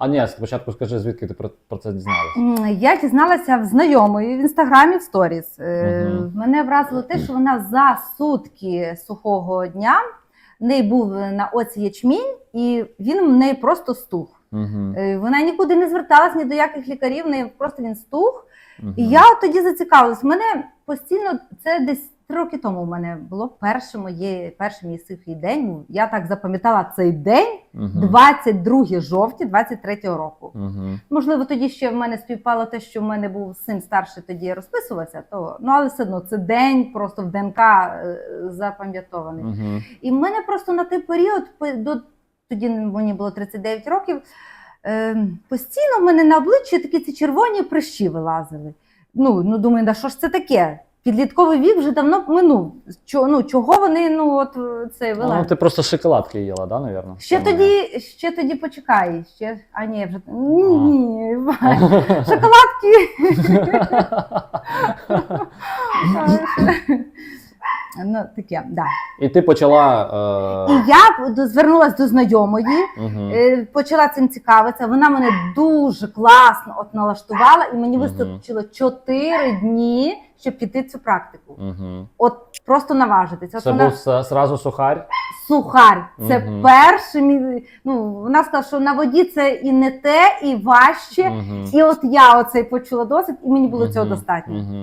А ні, спочатку скажи, звідки ти про, про це дізналася? Я дізналася в знайомої в інстаграмі в сторіс. Мгм. Мене вразило те, що вона за сутки сухого дня в неї був на оці ячмінь, і він в неї просто стух. Угу. Вона нікуди не зверталась ні до яких лікарів, в неї просто він стух. Угу. І я тоді зацікавилась. Мене постійно це десь три роки тому. У мене було перше моє перший мій сухий день. Я так запам'ятала цей день, Угу. 22 жовтня, 23 року. Угу. Можливо, тоді ще в мене співпало те, що в мене був син старший, тоді я розписувалася, то ну але все одно це день просто в ДНК е, запам'ятований. Угу. І в мене просто на той період, до тоді мені було 39 років. Е, постійно в мене на обличчі такі ці червоні прищі вилазили. Ну, ну думаю, да що ж це таке? Підлітковий вік вже давно минув. Чо, ну, чого вони ну, от, це вели? Ну, ти просто шоколадки їла, да, навірно? Ще тоді, ще тоді почекай. Ще, а ні, вже ні, ні, шоколадки. ну, таке, да. І ти почала. І Е... я до- звернулася до знайомої, Угу. е, почала цим цікавитися. Вона мене дуже класно от налаштувала, і мені Мгм. вистачило 4 дні, щоб піти цю практику. Угу. От просто наважитися. От Це вона був с- сразу сухарь. сухарь. Це Мгм. перший мій. Ну, вона сказала, що на воді це і не те, і важче. Угу. І от я оцей почула досвід, і мені було цього достатньо. Угу.